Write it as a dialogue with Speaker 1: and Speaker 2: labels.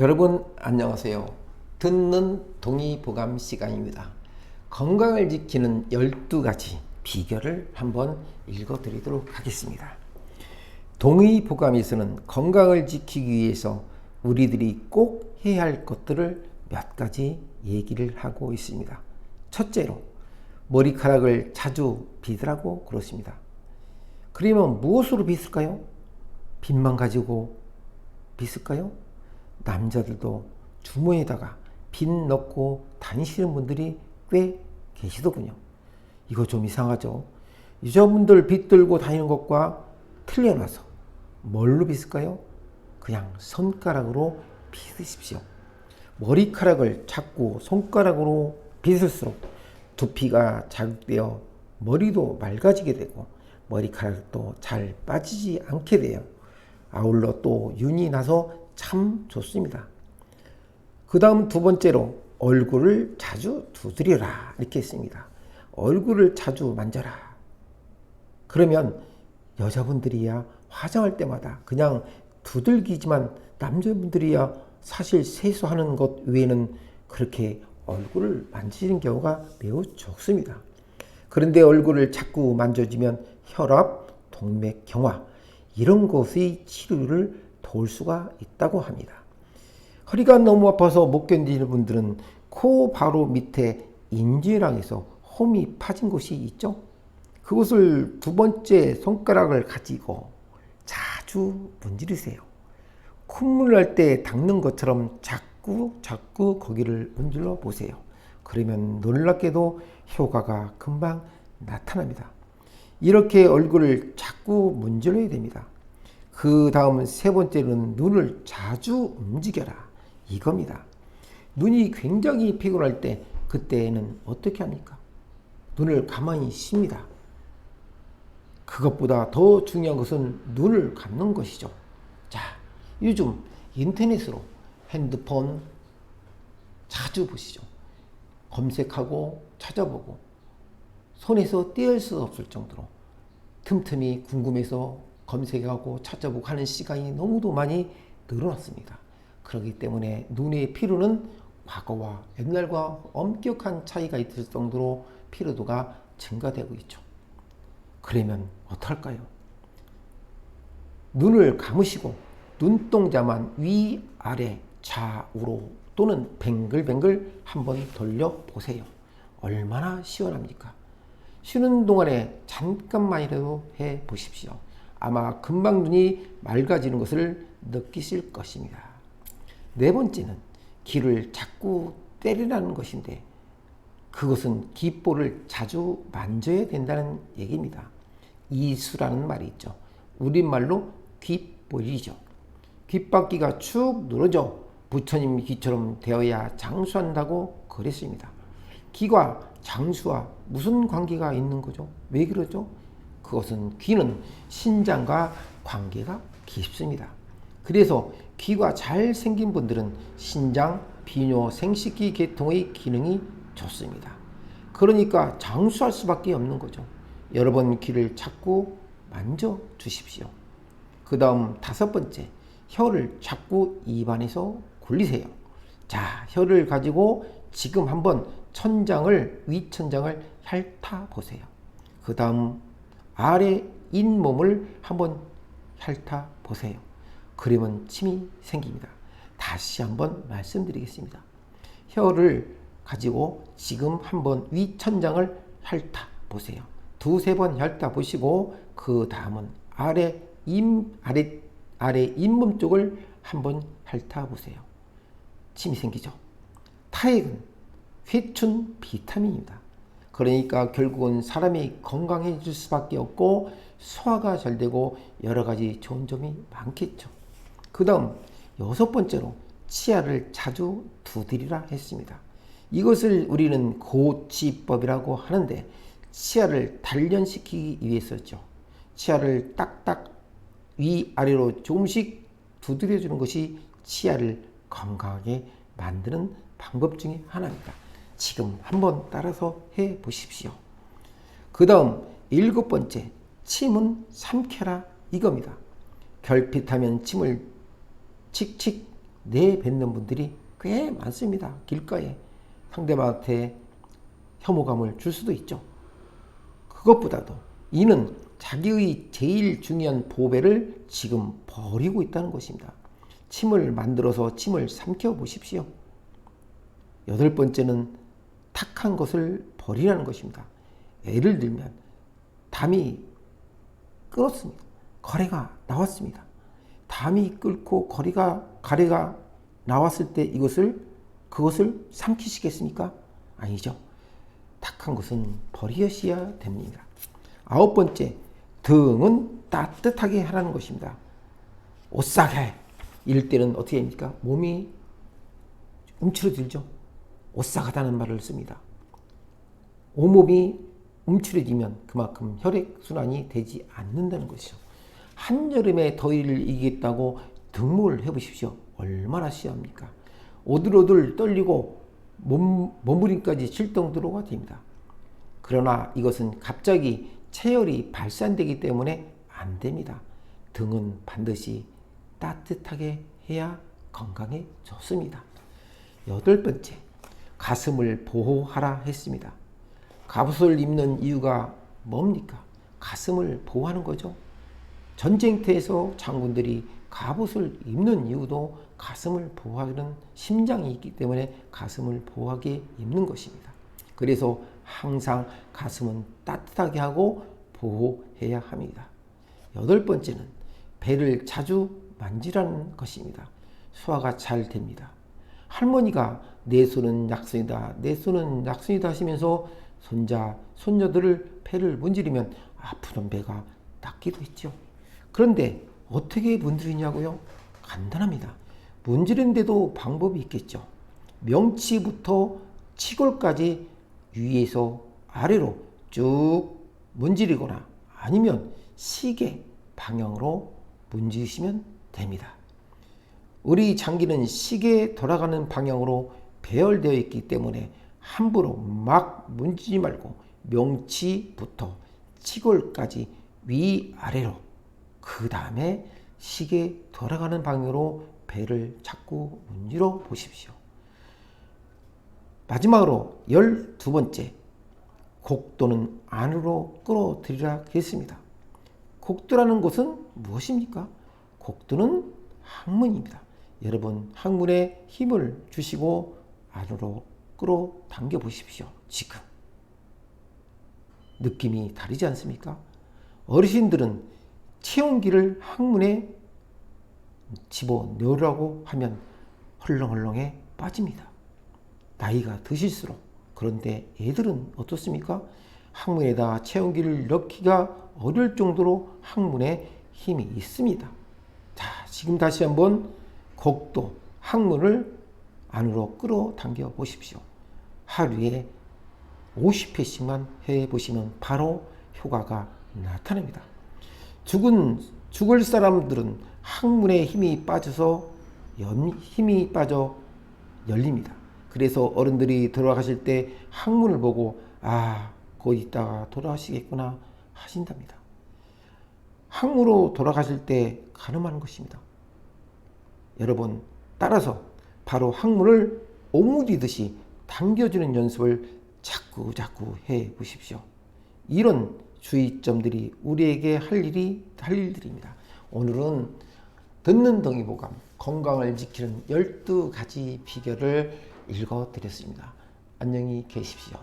Speaker 1: 여러분 안녕하세요. 듣는 동의보감 시간입니다. 건강을 지키는 12가지 비결을 한번 읽어드리도록 하겠습니다. 동의보감에서는 건강을 지키기 위해서 우리들이 꼭 해야 할 것들을 몇 가지 얘기를 하고 있습니다. 첫째로 머리카락을 자주 빗으라고 그렇습니다. 그러면 무엇으로 빗을까요? 빗만 가지고 빗을까요? 남자들도 주머니에다가 빗 넣고 다니시는 분들이 꽤 계시더군요. 이거 좀 이상하죠? 여자분들 빗 들고 다니는 것과 틀려놔서 뭘로 빗을까요? 그냥 손가락으로 빗으십시오. 머리카락을 자꾸 손가락으로 빗을수록 두피가 자극되어 머리도 맑아지게 되고 머리카락도 잘 빠지지 않게 돼요. 아울러 또 윤이 나서 참 좋습니다. 그 다음 두 번째로 얼굴을 자주 두드려라 이렇게 했습니다. 얼굴을 자주 만져라. 그러면 여자분들이야 화장할 때마다 그냥 두들기지만 남자분들이야 사실 세수하는 것 외에는 그렇게 얼굴을 만지는 경우가 매우 적습니다. 그런데 얼굴을 자꾸 만져주면 혈압, 동맥 경화 이런 것의 치료를 도울 수가 있다고 합니다. 허리가 너무 아파서 못 견디는 분들은 코 바로 밑에 인지랑에서 홈이 파진 곳이 있죠. 그곳을 두 번째 손가락을 가지고 자주 문지르세요. 콧물 날 때 닦는 것처럼 자꾸 자꾸 거기를 문질러 보세요. 그러면 놀랍게도 효과가 금방 나타납니다. 이렇게 얼굴을 자꾸 문질러야 됩니다. 그 다음 세 번째는 눈을 자주 움직여라. 이겁니다. 눈이 굉장히 피곤할 때 그때는 어떻게 합니까? 눈을 가만히 쉽니다. 그것보다 더 중요한 것은 눈을 감는 것이죠. 자, 요즘 인터넷으로 핸드폰 자주 보시죠. 검색하고 찾아보고 손에서 떼을 수 없을 정도로 틈틈이 궁금해서 검색하고 찾아보고 하는 시간이 너무도 많이 늘어났습니다. 그렇기 때문에 눈의 피로는 과거와 옛날과 엄격한 차이가 있을 정도로 피로도가 증가되고 있죠. 그러면 어떡할까요? 눈을 감으시고 눈동자만 위, 아래, 좌우로 또는 뱅글뱅글 한번 돌려 보세요. 얼마나 시원합니까? 쉬는 동안에 잠깐만이라도 해 보십시오. 아마 금방 눈이 맑아지는 것을 느끼실 것입니다. 네 번째는 귀를 자꾸 때리라는 것인데 그것은 귓볼을 자주 만져야 된다는 얘기입니다. 이수라는 말이 있죠. 우리말로 귓볼이죠. 귓바퀴가 축 늘어져 부처님 귀처럼 되어야 장수한다고 그랬습니다. 귀가 장수와 무슨 관계가 있는 거죠? 왜 그러죠? 그것은 귀는 신장과 관계가 깊습니다. 그래서 귀가 잘 생긴 분들은 신장, 비뇨, 생식기 계통의 기능이 좋습니다. 그러니까 장수할 수밖에 없는 거죠. 여러 번 귀를 자꾸 만져 주십시오. 그 다음 다섯 번째, 혀를 자꾸 입안에서 굴리세요. 자, 혀를 가지고 지금 한번 천장을, 위천장을 핥아 보세요. 그 다음 아래 잇몸을 한번 핥아 보세요. 그러면 침이 생깁니다. 다시 한번 말씀드리겠습니다. 혀를 가지고 지금 한번 위천장을 핥아 보세요. 두세 번 핥아 보시고 그 다음은 아래 임 아래 아래 잇몸 쪽을 한번 핥아 보세요. 침이 생기죠. 타액은 회춘 비타민입니다. 그러니까 결국은 사람이 건강해질 수밖에 없고 소화가 잘 되고 여러 가지 좋은 점이 많겠죠. 그 다음 여섯 번째로 치아를 자주 두드리라 했습니다. 이것을 우리는 고치법이라고 하는데 치아를 단련시키기 위해서죠. 치아를 딱딱 위아래로 조금씩 두드려주는 것이 치아를 건강하게 만드는 방법 중에 하나입니다. 지금 한번 따라서 해 보십시오. 그 다음 일곱 번째, 침은 삼켜라 이겁니다. 결핍하면 침을 칙칙 내뱉는 분들이 꽤 많습니다. 길가에 상대방한테 혐오감을 줄 수도 있죠. 그것보다도 이는 자기의 제일 중요한 보배를 지금 버리고 있다는 것입니다. 침을 만들어서 침을 삼켜 보십시오. 여덟 번째는 탁한 것을 버리라는 것입니다. 예를 들면 담이 끊었습니다. 거래가 나왔습니다. 담이 끓고 거리가 가래가 나왔을 때 이것을 그것을 삼키시겠습니까? 아니죠. 탁한 것은 버리셔야 됩니다. 아홉 번째, 등은 따뜻하게 하라는 것입니다. 오싹해. 이럴 때는 어떻게 합니까? 몸이 움츠러들죠. 오싹하다는 말을 씁니다. 온몸이 움츠러지면 그만큼 혈액순환이 되지 않는다는 것이죠. 한여름에 더위를 이기겠다고 등목을 해보십시오. 얼마나 시합니까? 오들오들 떨리고 몸, 몸부림까지 칠 정도로가 됩니다. 그러나 이것은 갑자기 체열이 발산되기 때문에 안 됩니다. 등은 반드시 따뜻하게 해야 건강에 좋습니다. 여덟 번째, 가슴을 보호하라 했습니다. 갑옷을 입는 이유가 뭡니까? 가슴을 보호하는 거죠. 전쟁터에서 장군들이 갑옷을 입는 이유도 가슴을 보호하는 심장이 있기 때문에 가슴을 보호하게 입는 것입니다. 그래서 항상 가슴은 따뜻하게 하고 보호해야 합니다. 여덟 번째는 배를 자주 만지라는 것입니다. 소화가 잘 됩니다. 할머니가 내 손은 약손이다, 내 손은 약손이다 하시면서 손자, 손녀들을 배를 문지르면 아프던 배가 낫기도 했죠. 그런데 어떻게 문지르냐고요? 간단합니다. 문지르는데도 방법이 있겠죠. 명치부터 치골까지 위에서 아래로 쭉 문지르거나 아니면 시계 방향으로 문지르시면 됩니다. 우리 장기는 시계 돌아가는 방향으로 배열되어 있기 때문에 함부로 막 문지지 말고 명치부터 치골까지 위아래로 그 다음에 시계 돌아가는 방향으로 배를 자꾸 문지러 보십시오. 마지막으로 열두 번째 곡도는 안으로 끌어들이라 했습니다. 곡도라는 것은 무엇입니까? 곡도는 학문입니다. 여러분 학문에 힘을 주시고 안으로 끌어당겨 보십시오. 지금 느낌이 다르지 않습니까? 어르신들은 체온기를 항문에 집어넣으라고 하면 헐렁헐렁해 빠집니다. 나이가 드실수록 그런데 애들은 어떻습니까? 항문에다 체온기를 넣기가 어려울 정도로 항문에 힘이 있습니다. 자, 지금 다시 한번 곡도 항문을 안으로 끌어당겨 보십시오. 하루에 50회씩만 해 보시면 바로 효과가 나타납니다. 죽은 죽을 사람들은 항문에 힘이 빠져서 연, 힘이 빠져 열립니다. 그래서 어른들이 돌아가실 때 항문을 보고 아, 곧 있다가 돌아가시겠구나 하신답니다. 항문으로 돌아가실 때 가늠하는 것입니다. 여러분 따라서 바로 항문을 오므리듯이 당겨주는 연습을 자꾸 자꾸 해 보십시오. 이런 주의점들이 우리에게 할 일이 할 일들입니다. 오늘은 듣는 동의보감 건강을 지키는 12가지 비결을 읽어 드렸습니다. 안녕히 계십시오.